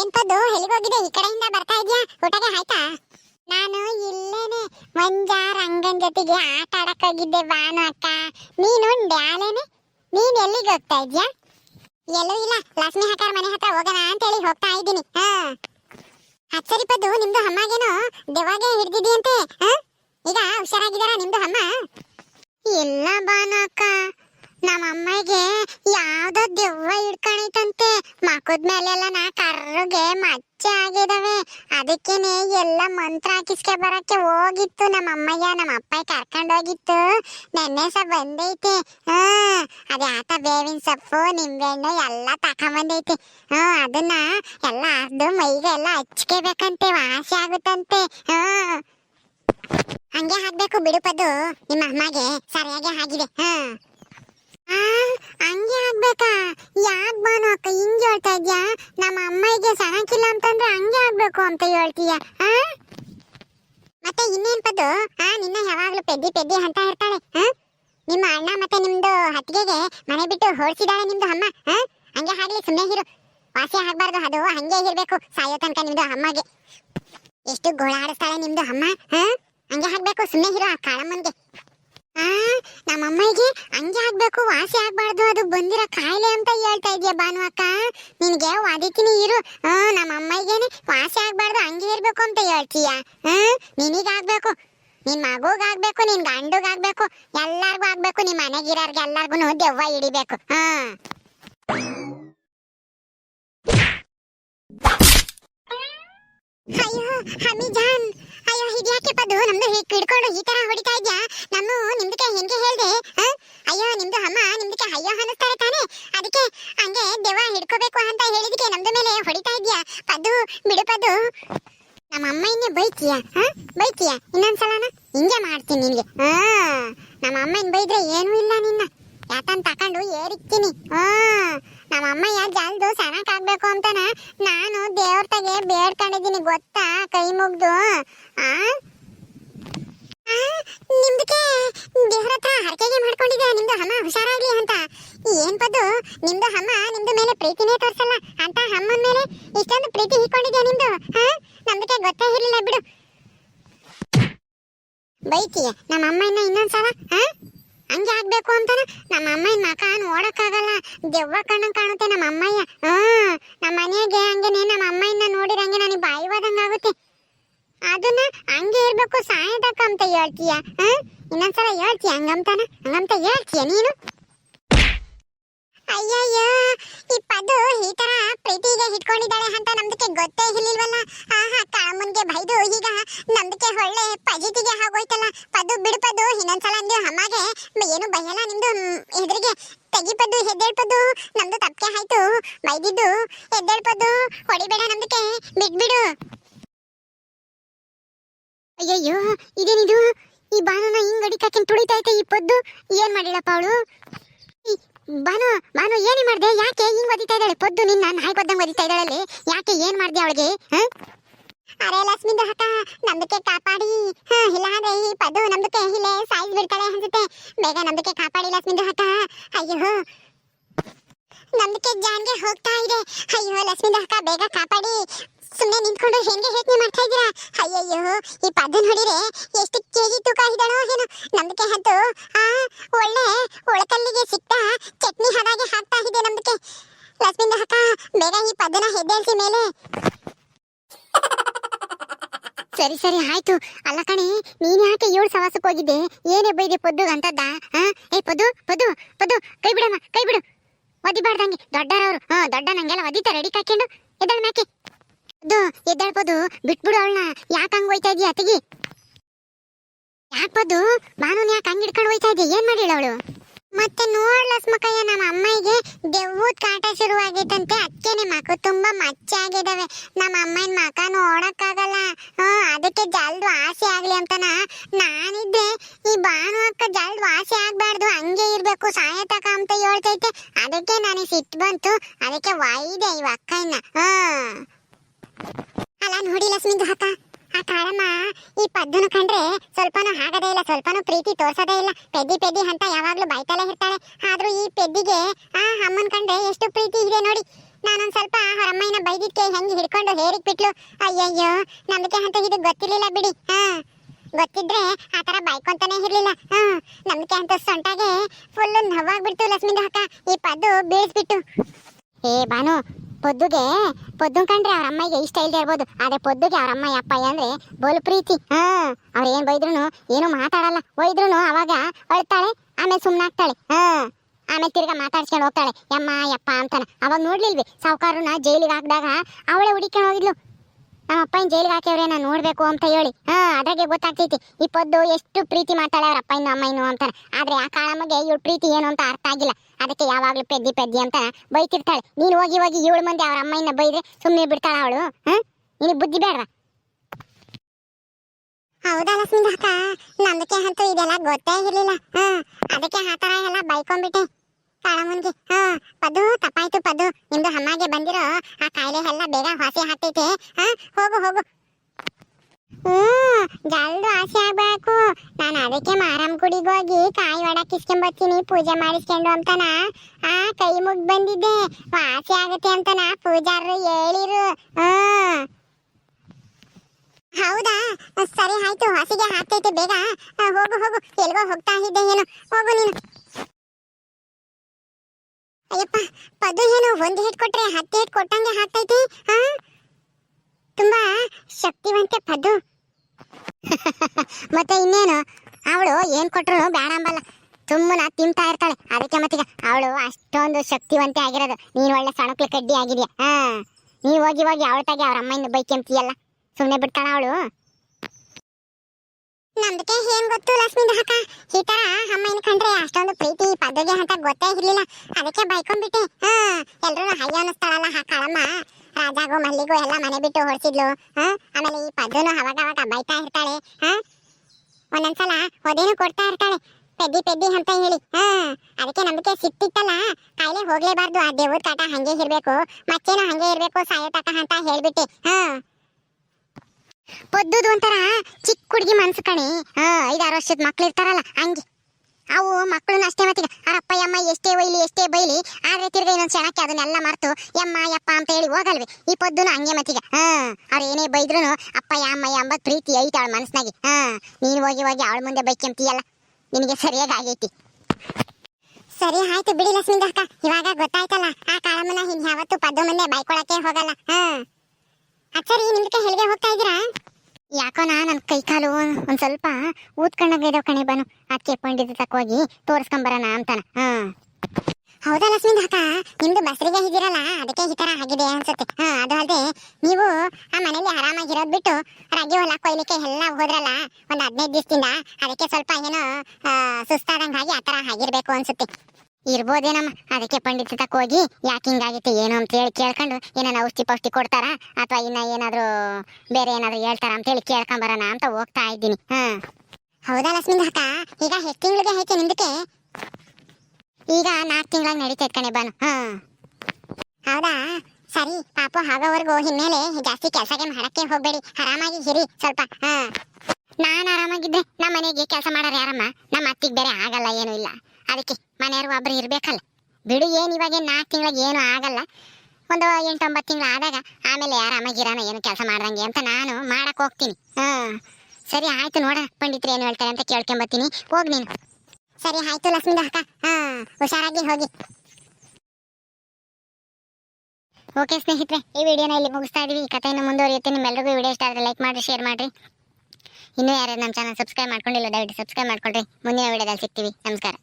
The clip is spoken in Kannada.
ಏನ್ ಪದ್ದು ಈ ಕಡೆಯಿಂದ ಬರ್ತಾ ಇದ್ಯಾ? ಊಟಗೆ ಆಯ್ತಾ? ನಾನು ಇಲ್ಲೇನೆ. ಮಂಜಾರ ಅಂಗನ್ ಜೊತೆಗೆ ಆಟ ಆಡಕ್ ಹೋಗಿದ್ದೆ ಬಾನು ಅಕ್ಕ. ನೀನು ಡ್ಯಾಲೇನೆ? ನೀನ್ ಎಲ್ಲಿಗೆ ಹೋಗ್ತಾ ಇದ್ಯಾ? ಎಲ್ಲೂ ಇಲ್ಲ. ಲಕ್ಷ್ಮಿ ಹಾಕಾರ ಮನೆ ಹತ್ರ ಹೋಗೋಣ ಅಂತೇಳಿ ಹೋಗ್ತಾ ಇದ್ದೀನಿ. ಹಾ. ಪದ್ದು, ನಿಮ್ದು ಅಮ್ಮಗೇನೋ ದೆವಾಗೆ ಹಿಡ್ದಿದ್ಯಂತೆ ಈಗ ಹುಷಾರಾಗಿದಾರ ನಿಮ್ದು ಅಮ್ಮ? ಇಲ್ಲ ಬಾನು ಅಕ್ಕ. ನಮ್ಮ ಅಮ್ಮಗೆ ಯಾವ್ದೋ ದೆವ್ವ ಹಿಡ್ಕಣೈತಂತೆ. ಮಕ್ಕದ ಮೇಲೆಲ್ಲ ನಾ ಕರ್ರಗೆ ಮಚ್ಚೆ ಆಗಿದಾವೆ. ಅದಕ್ಕೇನೆ ಎಲ್ಲ ಮಂತ್ರ ಹಾಕಿಸ್ಕೆ ಬರಕ್ಕೆ ಹೋಗಿತ್ತು ನಮ್ಮ ನಮ್ಮ ಅಪ್ಪ ಕರ್ಕೊಂಡು ಹೋಗಿತ್ತು. ನೆನ್ನೆ ಸಹ ಬಂದೈತೆ. ಹಾ ಅದೇ ಆತ ಬೇವಿನ ಸೊಪ್ಪು, ನಿಂಬೆಹಣ್ಣು ಎಲ್ಲ ತಕೊಂಬಂದೈತೆ ಹಾ ಅದನ್ನ ಎಲ್ಲ ಅದು ಮೈಗೆ ಎಲ್ಲ ಹಚ್ಕೋಬೇಕಂತೆ, ವಾಸಿ ಆಗುತ್ತಂತೆ. ಹಾ ಹಂಗೆ ಹಾಕ್ಬೇಕು ಬಿಡು ಪದ್ದು. ನಿಮ್ಮ ಅಮ್ಮಗೆ ಸರಿಯಾಗಿ ಆಗಿದೆ. ಹಾ ಹಂಗೆ ಆಗ್ಬೇಕಾ? ಯಾಕ್ ಬಾನು ಅಕ್ಕ ಹಿಂಗೆ ಹೇಳ್ತಾ ಇದ್ಯಾ? ನಮ್ಮ ಅಮ್ಮಗೆ ಸರಕಿಲ್ಲ ಅಂತಂದ್ರೆ ಹಂಗೆ ಆಗ್ಬೇಕು ಅಂತ ಹೇಳ್ತೀಯ, ಆ? ಮತ್ತೆ ಇನ್ನೇನ್ ಪದ್ದು? ಆ, ನಿನ್ನ ಯಾವಾಗ್ಲೂ ಪೆದ್ದಿ ಪೆದ್ದಿ ಅಂತ ಇರ್ತಾಳೆ, ಆ? ನಿಮ್ಮ ಅಣ್ಣ ಮತ್ತೆ ನಿಮ್ದು ಹತ್ತಿಗೆಗೆ ಮನೆ ಬಿಟ್ಟು ಹೊಡ್ಸಿದಾಳೆ ನಿಮ್ದು ಅಮ್ಮ, ಆ? ಹಂಗೆ ಆಗ್ಲಿ ಸುಮ್ಮನೆ ಇರು. ವಾಸಿ ಆಗ್ಬಾರ್ದು, ಅದು ಹಂಗೆ ಇರಬೇಕು, ಸಾಯೋ ತನಕ ನಿಮ್ದು ಅಮ್ಮಗೆ. ಎಷ್ಟು ಗೋಳಾಡಿಸ್ತಾಳೆ ನಿಮ್ದು ಅಮ್ಮ ಹಾ ಹಂಗೆ ಆಗ್ಬೇಕು ಸುಮ್ಮನೆ ಇರು ಆ ಕಾಳಮ್ಮನ್ಗೆ. ನಮ್ಮ ಅಮ್ಮಗೆ ಹಂಗೆ ಆಗ್ಬೇಕು, ವಾಸಿ ಆಗ್ಬಾರ್ದು, ಅದು ಬಂದಿರೋ ಕಾಯಿಲೆ ಅಂತ ಹೇಳ್ತಾ ಇದೆಯಾ ಭಾನು ಅಕ್ಕ? ನಿನ್ಗೆ ವಾದಿತೀನಿ, ಇರು. ನಮ್ಮ ಅಮ್ಮಗೇನೆ ವಾಸಿ ಆಗ್ಬಾರ್ದು, ಹಂಗೆ ಇರಬೇಕು ಅಂತ ಹೇಳ್ತೀಯ? ಆ, ನಿನಗಾಗ್ಬೇಕು. ನಿನ್ ಮಗುಗಾಗ್ಬೇಕು ನಿನ್ ಗಂಡುಗಾಗ್ಬೇಕು ಎಲ್ಲಾರ್ಗೂ ಆಗ್ಬೇಕು, ನಿಮ್ ಮನೆಗಿರೋರ್ಗೆ ಎಲ್ಲಾರ್ಗು ದೆವ್ವ ಹಿಡಿಬೇಕು. ಹಾ ಅಯ್ಯೋ ಅಯ್ಯೋ ಇದ್ಯಾಕೆ ಪದು ನಮ್ದು ಹಿಡ್ಕೊಂಡು ಈ ತರ ಹೊಡಿತಾ ಇದ್ಯಾ? ನಮ್ಮ ನಿಮ್ದಕ್ಕೆ ಹೆಂಗೆ ಹೇಳ್ದೆ? ಅಯ್ಯೋ, ನಿಮ್ದು ಅಮ್ಮ ನಿಮ್ದಕ್ಕೆ ಅಯ್ಯೋ ಅನ್ನಿಸ್ತಾರೆ ತಾನೆ. ಅದಕ್ಕೆ ಹಂಗೆ ದೆವ್ವ ಹಿಡ್ಕೋಬೇಕು ಅಂತ ಹೇಳಿದಕ್ಕೆ ನಮ್ದು ಮೇಲೆ ಹೊಡಿತಾ ಇದ್ಯಾ? ಪದು, ಬಿಡು ಪದು. ನಮ್ಮ ಅಮ್ಮ ಇನ್ನೇ ಬೈತೀಯ? ಬೈತೀಯ? ಇನ್ನೊಂದ್ಸಲನ? ಹಿಂಗೆ ಮಾಡ್ತೀನಿ ನಿನ್ಗೆ. ಹಾ. ನಮ್ಮ ಅಮ್ಮ ಇನ್ ಬೈದ್ರೆ ಏನೂ ಇಲ್ಲ ನಿನ್ನ. ಯಾಕಂತ ತಕೊಂಡು ಏರಿಕ್ತೀನಿ. ಹಾ. ನಮ್ಮ ಅಮ್ಮಯ್ಯ ಜಲ್ದು ಸಣ್ಣಕ್ಕೆ ಆಗ್ಬೇಕು ಅಂತನ. ನಾನು ದೇವ್ರ ತಗೆ ಬೇಡ್ಕೊಂಡಿದ್ದೀನಿ ಗೊತ್ತಾ? ಕೈ ಮುಗ್ದು. ಆ? ಆ, ನಿಮ್ದಕ್ಕೆ ದೇವ್ರ ಹತ್ರ ಹರಕೆಗೆ ಮಾಡ್ಕೊಂಡಿದ್ದೆ ನಿಮ್ದು ಅಮ್ಮ ಹುಷಾರಾಗ್ಲಿ ಅಂತ. ಏನ್ ಪದ್ದು? ನಿಮ್ದು ಅಮ್ಮ ನಿಮ್ದು ಮೇಲೆ ಪ್ರೀತಿನೇ ತೋರ್ಸಲ್ಲ. ಅಂತ ಅಮ್ಮನ ಮೇಲೆ ಇಷ್ಟೊಂದು ಪ್ರೀತಿ ಹಿಡ್ಕೊಂಡಿದ್ಯಾ ನಿಮ್ದು? ಹಾ ನಮ್ದಕ್ಕೆ ಗೊತ್ತೇ ಇರ್ಲಿಲ್ಲ ಬಿಡು. ಬೈತೀಯ? ನಮ್ಮ ಅಮ್ಮ ಇನ್ನ ಇನ್ನೊಂದ್ಸಲ ಹಾ ಹಂಗೆ ಆಗ್ಬೇಕು ಅಂತಾನೆ. ನಮ್ಮ ಅಮ್ಮನ ಮಕ ನೋಡಕ್ಕಾಗಲ್ಲ ದೆವ್ವ ಕಣ್ಣ ಕಾಣುತ್ತೆ ನಮ್ಮ ಅಮ್ಮಯ್ಯ ಹ್ಮ್ ನಮ್ಮ ಮನೆಗೆ ಹಂಗೇನೆ ನಮ್ಮ ಅಮ್ಮಯ್ಯನ ನೋಡಿರಂಗೆ ನನಗೆ ಬಾಯಿ ಹೋದಂಗ್ ಆಗುತ್ತೆ. ಅದನ್ನ ಹಂಗೆ ಇರ್ಬೇಕು ಸಾಯದಕ್ಕ ಅಂತ ಹೇಳ್ತೀಯ? ಹಾ ಇನ್ನೊಂದ್ಸಲ ಹೇಳ್ತೀಯ ಹಂಗಂತಾನ? ಹಂಗಂತ ಹೇಳ್ತೀಯ ನೀನು? ಅಯ್ಯಯ್ಯೋ, ಈ ಪದು ಈ ತರ ಪ್ರೀತಿಗೆ ಹಿಡ್ಕೊಂಡಿದ್ದಾಳೆ ಅಂತ ನಮ್ದಕ್ಕೆ ಗೊತ್ತೇ ಇರ್ಲಿಲ್ವಲ್ಲ? ಆಹಾ, ಕಾಮನ್ಗೆ ಬೈದು ಈಗ ನಮ್ದಕ್ಕೆ ಒಳ್ಳೆ ಪಜಿತಿಗೆ ಆಗೋಯ್ತಲ್ಲ. ಪದು ಬಿಡು ಪದು, ಇನ್ನೊಂದ್ಸಲ ಅಂದು ಅಮ್ಮಗೆ. ಏನು ಬೈಯಲ್ಲ ನಿಮ್ದು ಎದುರಿಗೆ. ತೆಗಿಪದ್ದು ಹೆದ್ದೇಳ್ಪದ್ದು ನಮ್ದು ತಪ್ಪಿಗೆ ಆಯ್ತು. ಬೈದಿದ್ದು ಎದ್ದೇಳ್ಪದ್ದು ಹೊಡಿಬೇಡ ನಮ್ದಕ್ಕೆ. ಬಿಟ್ಬಿಡು. ಅಯ್ಯಯ್ಯೋ, ಇದೇನಿದು? ಈ ಬಾನನ ಹಿಂಗ್ ಅಡಿಕಾಕಿನ್ ತುಳಿತೈತೆ ಈ ಪದ್ದು? ಏನ್ ಮಾಡಿಳಪ್ಪ ಅವಳು? ಬಾನು ಬಾನು ಏನಿ ಮಾಡ್ದೆ? ಯಾಕೆ ಹಿಂಗ್ ಒದಿತಾ ಇದ್ದಾಳೆ? ಪೊದ್ದು ನಿನ್ನ ನಾಯಿ ಪದ್ದಂಗ್ ಒದಿತಾ ಇದ್ದಾಳೆ ಯಾಕೆ ಏನ್ ಮಾಡ್ದೆ ಅವಳಿಗೆ? ಅರೆ ಲಕ್ಷ್ಮಿಂದ ಹಠ ನಂಬಿಕೆ ಕಾಪಾಡಿ. ಇಲ್ಲ ಅಂದ್ರೆ ಈ ಪದ್ದು ನಂಬಿಕೆ ಇಲ್ಲೇ ಸಾಯಿಸ್ ಬಿಡ್ತಾಳೆ ಅನ್ಸುತ್ತೆ. ಬೇಗ ನಂಬಿಕೆ ಕಾಪಾಡಿ ಲಕ್ಷ್ಮಿಂದ ಹಠ ಅಯ್ಯೋ. ನಂಬಿಕೆ ಜಾನ್ಗೆ ಹೋಗ್ತಾ ಇದೆ. ಅಯ್ಯೋ ಲಕ್ಷ್ಮಿಂದ ಹಠ ಬೇಗ ಕಾಪಾಡಿ. ಸುಮ್ಮನೆ ನಿಂತ್ಕೊಂಡು ಹೆಂಗೆ ಯೋಚನೆ ಮಾಡ್ತಾ ಇದ್ದೀರಾ? ಅಯ್ಯಯ್ಯೋ, ಈ ಪದ್ದು ಹೊಡಿರೆ ಎಷ್ಟು ಕೆಜಿ ತೂಕ ಇದ್ದಾಳೋ ಏನೋ. ನಮ್ದಕ್ಕೆ ಹದ್ದು ಆ, ಒಳ್ಳೆ ಒಳಕಲ್ಲಿಗೆ ಸಿಕ್ತ ಚಟ್ನಿ ಹದಾಗೆ ಹಾಕ್ತಾ ಇದೆ ನಮ್ದಕ್ಕೆ ಲಕ್ಷ್ಮಿಂದ ಹಾಕ ಬೇಗ ಈ ಪದನ ಹೆದ್ದೇಳ್ಸಿ ಮೇಲೆ. ಸರಿ ಸರಿ, ಆಯ್ತು. ಅಲ್ಲ ಕಣೆ, ನೀನ್ ಯಾಕೆ ಏಳು ಸವಾಸಕ್ಕೆ ಹೋಗಿದ್ದೆ? ಏನೇ ಬೈದೆ ಪೊದ್ದು ಅಂತದ್ದ? ಏ, ಪೊದ್ದು, ಪದ್ದು ಪದ್ದು, ಕೈ ಬಿಡಮ್ಮ, ಕೈ ಬಿಡು. ಒದಿಬಾರ್ದಂಗೆ ದೊಡ್ಡರವ್ರು ಹಾ ದೊಡ್ಡ ನಂಗೆಲ್ಲ ಒದಿತಾರೆ ರೆಡಿ ಕಾಕೊಂಡು ಎದಳ ಮ್ಯಾಕೆ? ಅದು ಎದ್ದಾಳ್ಬೋದು ಬಿಟ್ಬಿಡು ಅವಳನ್ನ. ಯಾಕೆ ಹಂಗ್ ಹೋಯ್ತಾ ಇದೀಯ? ಅತ್ತಿಗೆ ಯಾಕದು ನಾನು ಯಾಕೆ ಹಂಗ್ ಹಿಡ್ಕೊಂಡು ಹೋಯ್ತಾ ಇದೀಯ? ಏನ್ ಮಾಡಿಲ್ಲ ಅವಳು? ಮತ್ತೆ ನೋಡ್ಲ ಸ್ಮಕಯ್ಯ ನಮ್ಮ ಅಮ್ಮಗೆ ದೆವ್ವದ ಕಾಟ ಶುರುವಾಗೈತಂತೆ. ಅದಕ್ಕೇನೆ ಮಕ್ಕಳು ತುಂಬಾ ಮಚ್ಚೆ ಆಗಿದಾವೆ. ನಮ್ಮ ಅಮ್ಮನ ಮಕ ನೋಡಕ್ಕಾಗಲ್ಲ. ಹ್ಮ್, ಅದಕ್ಕೆ ಜಲ್ದು ವಾಸಿ ಆಗ್ಲಿ ಅಂತನ. ನಾನಿದ್ದೆ ಈ ಬಾನು ಅಕ್ಕ ಜಲ್ದು ವಾಸಿ ಆಗ್ಬಾರ್ದು. ಹಂಗೆ ಇರ್ಬೇಕು. ಸಾಯತಕ ಅಂತ ಹೇಳ್ತೈತೆ. ಅದಕ್ಕೆ ನನಗೆ ಸಿಟ್ಟು ಬಂತು. ಅದಕ್ಕೆ ವಾಯಿದೆ ಈ ಅಕ್ಕನ ಹಾ ಅಲ್ಲ, ನೋಡಿ ಲಕ್ಷ್ಮಿದು ಹಕ್ಕ. ಆ ಕಾಳಮ್ಮ ಈ ಪದ್ದನು ಕಂಡ್ರೆ ಸ್ವಲ್ಪನೂ ಆಗದೇ ಇಲ್ಲ, ಸ್ವಲ್ಪನೂ ಪ್ರೀತಿ ತೋರ್ಸೋದೇ ಇಲ್ಲ. ಪೆದ್ದಿ ಪೆದ್ದಿ ಅಂತ ಯಾವಾಗ್ಲೂ ಬೈತಲೇ ಇರ್ತಾಳೆ. ಆದ್ರೂ ಈ ಪೆದ್ದಿಗೆ, ಆ ಅಮ್ಮನ್ ಕಂಡ್ರೆ ಎಷ್ಟು ಪ್ರೀತಿ ಇದೆ ನೋಡಿ. ನಾನೊಂದು ಸ್ವಲ್ಪ ಹೊರಮ್ಮಯ್ಯನ ಬೈದಿದ್ಕೆ ಹೆಂಗೆ ಹಿಡ್ಕೊಂಡು ಹೇರಿಕ್ ಬಿಟ್ಲು ಅಯ್ಯಯ್ಯೋ ನಮಗೆ ಅಂತ ಇದು ಗೊತ್ತಿರಲಿಲ್ಲ ಬಿಡಿ. ಹಾ, ಗೊತ್ತಿದ್ರೆ ಆ ಥರ ಬೈಕೊಂತಾನೆ ಇರಲಿಲ್ಲ. ಹಾ ನಮಗೆ ಅಂತ ಸೊಂಟಾಗೆ ಫುಲ್ ನೋವಾಗ್ಬಿಡ್ತು ಲಕ್ಷ್ಮಿಂದ ಅಕ್ಕ ಈ ಪದ್ದು ಬೀಳಿಸ್ಬಿಟ್ಟು. ಏ ಬಾನು ಪೊದ್ದುಗೆ ಪೊದ್ದು ಕಂಡ್ರೆ ಅವ್ರ ಅಮ್ಮಗೆ ಇಷ್ಟ ಇಲ್ದೇ ಇರ್ಬೋದು. ಆದ್ರೆ ಪೊದ್ದುಗೆ ಅವ್ರ ಅಮ್ಮ ಅಪ್ಪ ಅಂದ್ರೆ ಬೋಲು ಪ್ರೀತಿ. ಹಾ, ಅವ್ರ ಏನ್ ಬೈದ್ರು ಏನು ಮಾತಾಡಲ್ಲ. ಒಯ್ದ್ರು ಅವಾಗ ಅಳ್ತಾಳೆ, ಆಮೇಲೆ ಸುಮ್ಮನಾಗ್ತಾಳೆ ಹಾ, ಆಮೇಲೆ ತಿರ್ಗಾ ಮಾತಾಡ್ಸ್ಕೊಂಡು ಹೋಗ್ತಾಳೆ. ಯಮ್ಮ, ಯಪ್ಪ ಅಂತಾನ. ಅವಾಗ ನೋಡ್ಲಿಲ್ವಿ ಸಾವುಕಾರನ ಜೈಲಿಗೆ ಹಾಕಿದಾಗ ಅವಳೇ ಹುಡಿಕೊಂಡು ಹೋಗಿದ್ಲು. ನಮ್ಮ ಅಪ್ಪನ ಜೈಲಿಗೆ ಹಾಕ್ಯವ್ರೆ, ನಾನು ನೋಡ್ಬೇಕು ಅಂತ ಹೇಳಿ. ಹಾ, ಅದ್ರಾಗೆ ಗೊತ್ತಾಗ್ತೈತಿ. ಈ ಪದ್ದು ಎಷ್ಟು ಪ್ರೀತಿ ಮಾಡ್ತಾಳೆ ಅವ್ರ ಅಪ್ಪ ಅಂತ ಆದ್ರೆ ಆ ಕಾಳಮ್ಮಗೆ ಇವಳು ಪ್ರೀತಿ ಏನು ಅಂತ ಅರ್ಥ ಆಗಿಲ್ಲ. ಅದಕ್ಕೆ ಯಾವಾಗ್ಲೂ ಪೆದ್ದಿ ಪೆದ್ದಿ ಅಂತ ಬೈತಿರ್ತಾಳೆ. ನೀನು ಹೋಗಿ ಹೋಗಿ ಏಳು ಮಂದಿ ಅವ್ರ ಅಮ್ಮಯ್ಯನ ಬೈದ್ರೆ ಸುಮ್ಮನೆ ಬಿಡ್ತಾಳ ಅವಳು ಹ್ಮ್ ನಿನಗೆ ಬುದ್ಧಿ ಬೇಡ ಹೌದಾ ಲಕ್ಷ್ಮಿ ಅಕ್ಕ ನಮ್ದಕ್ಕೆ ಅಂತೂ ಇದೆಲ್ಲ ಗೊತ್ತೇ ಇರಲಿಲ್ಲ. ಹಾ, ಅದಕ್ಕೆ ಆ ಥರ ಎಲ್ಲ ಬೈಕೊಂಡ್ಬಿಟ್ಟೆ. ಕಾಳಮ್ಮನ್ಗೆ. ಹಾ, ಪದು, ತಪ್ಪಾಯ್ತು, ಪದು. ನಿಮ್ದು ಅಮ್ಮಗೆ ಬಂದಿರೋ ಆ ಕಾಯಿಲೆ ಎಲ್ಲ ಬೇಗ ವಾಸಿ ಆಗ್ತೈತೆ. ಹಾ, ಹೋಗು ಹೋಗು. ಹ್ಮ್ ಜಲ್ದು ಆಸೆ ಆಗ್ಬೇಕು. ನಾನು ಅದಕ್ಕೆ ಮಾರಮ್ಮ ಗುಡಿಗೆ ಹೋಗಿ ಕಾಯಿ ಒಡ ಕಿಸ್ಕೊಂಬರ್ತೀನಿ ಪೂಜೆ ಮಾಡಿಸ್ಕೊಂಡು ಅಂತನ? ಆ, ಕೈ ಮುಗ್ ಬಂದಿದ್ದೆ. ವಾಸಿ ಆಗುತ್ತೆ ಅಂತನ? ಪೂಜಾರರು ಹೇಳಿರು. ಹ್ಮ್ ಹೌದಾ? ಸರಿ, ಆಯ್ತು. ಹಸಿಗೆ ಹಾಕ್ತೈತೆ ಬೇಗ. ಹೋಗು ಹೋಗು. ಎಲ್ಗೋ ಹೋಗ್ತಾ ಇದ್ದೆ ಏನು. ಹೋಗು ನೀನು. ಅಯ್ಯಪ್ಪ ಪದು ಏನು ಒಂದು ಹಿಟ್ ಕೊಟ್ರೆ ಹತ್ತು ಹಿಟ್ ಕೊಟ್ಟಂಗೆ ಹಾಕ್ತೈತಿ ಹಾ? ತುಂಬಾ ಶಕ್ತಿವಂತೆ ಪದು ಮತ್ತೆ ಇನ್ನೇನು? ಅವಳು ಏನ್ ಕೊಟ್ರು ಬೇಡ ಅಂಬಲ್ಲ. ಸುಮ್ಮನ ತಿಂತಾ ಇರ್ತಾಳೆ. ಅದಕ್ಕೆ ಮತ್ತೀಗ ಅವಳು ಅಷ್ಟೊಂದು ಶಕ್ತಿವಂತೆ ಆಗಿರೋದು. ನೀನ್ ಒಳ್ಳೆ ಸಣಕ್ಲು ಕಡ್ಡಿ ಆಗಿದ್ಯಾ? ಹಾ? ನೀವು ಹೋಗಿ ಹೋಗಿ ಅವಳ ತಾಗಿ ಅವ್ರ ಬೈಕ್ ಎಂತೀಯಲ್ಲ ಸುಮ್ಮನೆ ಬಿಡ್ತಾಳ ಅವಳು? ನಮ್ದಕ್ಕೆ ಏನ್ ಗೊತ್ತು ಲಕ್ಷ್ಮಿ ಅಕ್ಕ ಈ ತರ ಅಮ್ಮನ ಕಂಡ್ರೆ ಅಷ್ಟೊಂದು ಪ್ರೀತಿ ಪದ್ಧತಿ ಅಂತ ಗೊತ್ತೇ ಇರ್ಲಿಲ್ಲ. ಅದಕ್ಕೆ ಬೈಕೊಂಡ್ಬಿಟ್ಟೆ. ಹಾ, ಎಲ್ರು ಹಯ್ಯ ಅನ್ನಿಸ್ತಾಳಲ್ಲ ಆ ಕಳಮ್ಮ. ರಾಜಾಗೂ, ಮಲ್ಲಿಗೂ ಎಲ್ಲ ಮನೆ ಬಿಟ್ಟು ಹೊಡ್ಸಿದ್ಲು ಹಾ, ಆಮೇಲೆ ಈ ಪದ್ದುನು ಅವಾಗ ಅವಾಗ ಬೈತಾ ಇರ್ತಾಳೆ. ಹಾ, ಒಂದೊಂದ್ಸಲ ಹೊದೇನು ಕೊಡ್ತಾ ಇರ್ತಾಳೆ. ಪೆದ್ದಿ ಪೆದ್ದಿ ಅಂತ ಹೇಳಿ. ಹಾ, ಅದಕ್ಕೆ ನಂಬಿಕೆ ಸಿಕ್ತಿತ್ತಲ್ಲ ಕಾಯಿಲೆ ಹೋಗ್ಲೇಬಾರ್ದು. ಆ ದೇವ್ರ ಕಾಟ ಹಂಗೆ ಇರ್ಬೇಕು. ಮಚ್ಚೇನು ಹಂಗೆ ಇರ್ಬೇಕು ಸಾಯೋ ತಕ ಅಂತ ಹೇಳ್ಬಿಟ್ಟೆ. ಹಾ. ಪೊದ್ದುದು ಒಂಥರ ಚಿಕ್ಕ ಹುಡುಗಿ ಮನ್ಸು ಕಣಿ. ಹಾ, ಐದಾರು ವರ್ಷದ ಮಕ್ಳು ಇರ್ತಾರಲ್ಲ ಹಂಗೆ. ಅವು ಮಕ್ಕಳನ್ನ ಅಷ್ಟೇ ಮತ್ತೀಗ, ಅರಪ್ಪ, ಯಮ್ಮ, ಎಷ್ಟೇ ಬೈಲಿ ಎಷ್ಟೇ ಬೈಲಿ, ಆದ್ರೆ ತಿರ್ಗ ಇನ್ನೊಂದು ಕ್ಷಣಕ್ಕೆ ಅದನ್ನೆಲ್ಲ ಮರ್ತು, ಯಮ್ಮ, ಯಪ್ಪ ಅಂತ ಹೇಳಿ ಹೋಗಲ್ವಿ. ಈ ಪೊದ್ದುನು ಹಂಗೆ ಮತ್ತೀಗ, ಹಾ, ಅವ್ರು ಏನೇ ಬೈದ್ರು ಅಪ್ಪ, ಯಮ್ಮ ಎಂಬ ಪ್ರೀತಿ ಐತೆ ಅವಳ ಮನಸ್ನಾಗೆ, ಹಾ, ನೀನು ಹೋಗಿ ಹೋಗಿ ಅವಳ ಮುಂದೆ ಬೈಕೆಂತೀಯಲ್ಲ, ನಿನಗೆ ಸರಿಯಾಗಿ ಆಗೈತಿ. ಸರಿ, ಆಯ್ತು ಬಿಡಿ ಲಕ್ಷ್ಮೀ ಅಕ್ಕ, ಇವಾಗ ಗೊತ್ತಾಯ್ತಲ್ಲ, ಆ ಕಾಳಮ್ಮನ ಇನ್ ಯಾವತ್ತು ಪದ್ದು ಮುಂದೆ ಬೈಕೊಳಕ್ಕೆ ಹೋಗಲ್ಲ, ಹಾ. ಅಚ್ಚರಿ ನಿಮ್ದಕ್ಕೆ ಹೆಲ್ಗೆ ಹೋಗ್ತಾ ಇದ್ದೀರಾ ಯಾಕೋ ನಾ ನನ್ನ ಕೈ ಕಾಲು ಒಂದ್ ಸ್ವಲ್ಪ ಊದ್ಕೊಂಡಾಗಿದಾವ್ ಕಣೆ ಬನು. ಅದಕ್ಕೆ ಪಂಡಿತ ತಕ್ಕ ಹೋಗಿ ತೋರಿಸ್ಕೊಂಬರೋಣ ಅಂತಾನ. ಹ. ಹೌದಾ ಲಕ್ಷ್ಮೀ ಅಕ್ಕ ನಿಮ್ದು ಬಸರಿಗೆ ಇದ್ದೀರಲ್ಲ ಅದಕ್ಕೆ ಈ ತರ ಆಗಿದೆ ಅನ್ಸುತ್ತೆ. ಹಾ ಅದು ಅಲ್ಲದೆ ನೀವು ಆ ಮನೇಲಿ ಆರಾಮಾಗಿರೋದ್ ಬಿಟ್ಟು ರಾಗಿ ಹೊಲ ಕೊಯ್ಲಿಕ್ಕೆ ಎಲ್ಲ ಹೋದ್ರಲ್ಲ ಒಂದ್ ಹದಿನೈದು ದಿವಸದಿಂದ ಅದಕ್ಕೆ ಸ್ವಲ್ಪ ಏನೋ ಆ, ಸುಸ್ತಾದಂಗ್ ಆಗಿ ಆ ತರ ಆಗಿರ್ಬೇಕು ಅನ್ಸುತ್ತೆ. ಇರ್ಬೋದೇನಮ್ಮ? ಅದಕ್ಕೆ ಪಂಡಿತ ತಕ್ಕ ಹೋಗಿ ಯಾಕೆ ಹಿಂಗಾಗಿತ್ತು ಏನು ಅಂತ ಹೇಳಿ ಕೇಳ್ಕೊಂಡು ಏನಾನ ಔಷಧಿ ಪೌಷ್ಟಿ ಕೊಡ್ತಾರ? ಅಥವಾ ಇನ್ನ ಏನಾದ್ರು ಬೇರೆ ಏನಾದ್ರು ಹೇಳ್ತಾರ ಅಂತ ಹೇಳಿ ಕೇಳ್ಕೊಂಬರೋಣ ಅಂತ ಹೋಗ್ತಾ ಇದ್ದೀನಿ. ಹಾ. ಹೌದಾ ಲಕ್ಷ್ಮಿ ಅಕ್ಕ? ಈಗ ಎಷ್ಟು ತಿಂಗಳಿಗೆ ಐತೆ ನಿಂದಕ್ಕೆ ಈಗ ನಾಲ್ಕು ತಿಂಗಳಾಗ ನಡೀತೈತೆ ಕಣೆ ಬಾನು. ಹಾ. ಹೌದಾ? ಸರಿ ಪಾಪ ಆಗೋವರೆಗೂ ಹಿನ್ನೆಲೆ ಜಾಸ್ತಿ ಕೆಲಸಕ್ಕೆ ಮಾಡಕ್ಕೆ ಹೋಗ್ಬೇಡಿ. ಆರಾಮಾಗಿ ಹಿರಿ ಸ್ವಲ್ಪ. ಹಾ. ನಾನ್ ಆರಾಮಾಗಿದ್ರೆ ನಮ್ಮ ಮನೆಗೆ ಕೆಲಸ ಮಾಡೋರು ಯಾರಮ್ಮ? ನಮ್ಮ ಅತ್ತಿಗೆ ಬೇರೆ ಆಗಲ್ಲ ಏನೂ ಇಲ್ಲ. ಅದಕ್ಕೆ ಮನೆಯವರು ಒಬ್ರು ಇರ್ಬೇಕಲ್ಲ. ಬಿಡು, ಏನು ಇವಾಗ ನಾಲ್ಕು ತಿಂಗಳಿಗೆ ಏನೂ ಆಗಲ್ಲ. ಒಂದು ಎಂಟು ಒಂಬತ್ತು ತಿಂಗಳು ಆದಾಗ ಆಮೇಲೆ ಆರಾಮಾಗಿರೋಣ ಏನು ಕೆಲಸ ಮಾಡ್ದಂಗೆ ಅಂತ ನಾನು ಮಾಡಕ್ಕೆ ಹೋಗ್ತೀನಿ. ಹಾ. ಸರಿ, ಆಯಿತು ನೋಡ ಪಂಡಿತ್ರು ಏನು ಹೇಳ್ತಾರೆ ಅಂತ ಕೇಳ್ಕೊಂಬತ್ತೀನಿ. ಹೋಗಿ ನೀನು. ಸರಿ, ಆಯ್ತು ಲಕ್ಷ್ಮೀ ಅಕ್ಕ. ಹಾಂ, ಹುಷಾರಾಗಿ ಹೋಗಿ. ಓಕೆ ಸ್ನೇಹಿತರೆ, ಈ ವಿಡಿಯೋನ ಇಲ್ಲಿ ಮುಗಿಸ್ತಾ ಇದ್ದೀವಿ ಈ ಕಥೆಯನ್ನು ಮುಂದುವರಿಯುತ್ತೆ. ನಿಮ್ಮೆಲ್ಲರಿಗೂ ವಿಡಿಯೋ ಇಷ್ಟ ಆದರೆ ಲೈಕ್ ಮಾಡಿ ಶೇರ್ ಮಾಡಿರಿ. ಇನ್ನೂ ಯಾರು ನಮ್ಮ ಚಾನಲ್ ಸಬ್ಸ್ಕ್ರೈಬ್ ಮಾಡ್ಕೊಂಡಿಲ್ಲ, ದಯವಿಟ್ಟು ಸಬ್ಸ್ಕ್ರೈಬ್ ಮಾಡ್ಕೊಳ್ರಿ. ಮುಂದಿನ ವಿಡಿಯೋದಲ್ಲಿ ಸಿಗ್ತೀವಿ. ನಮಸ್ಕಾರ.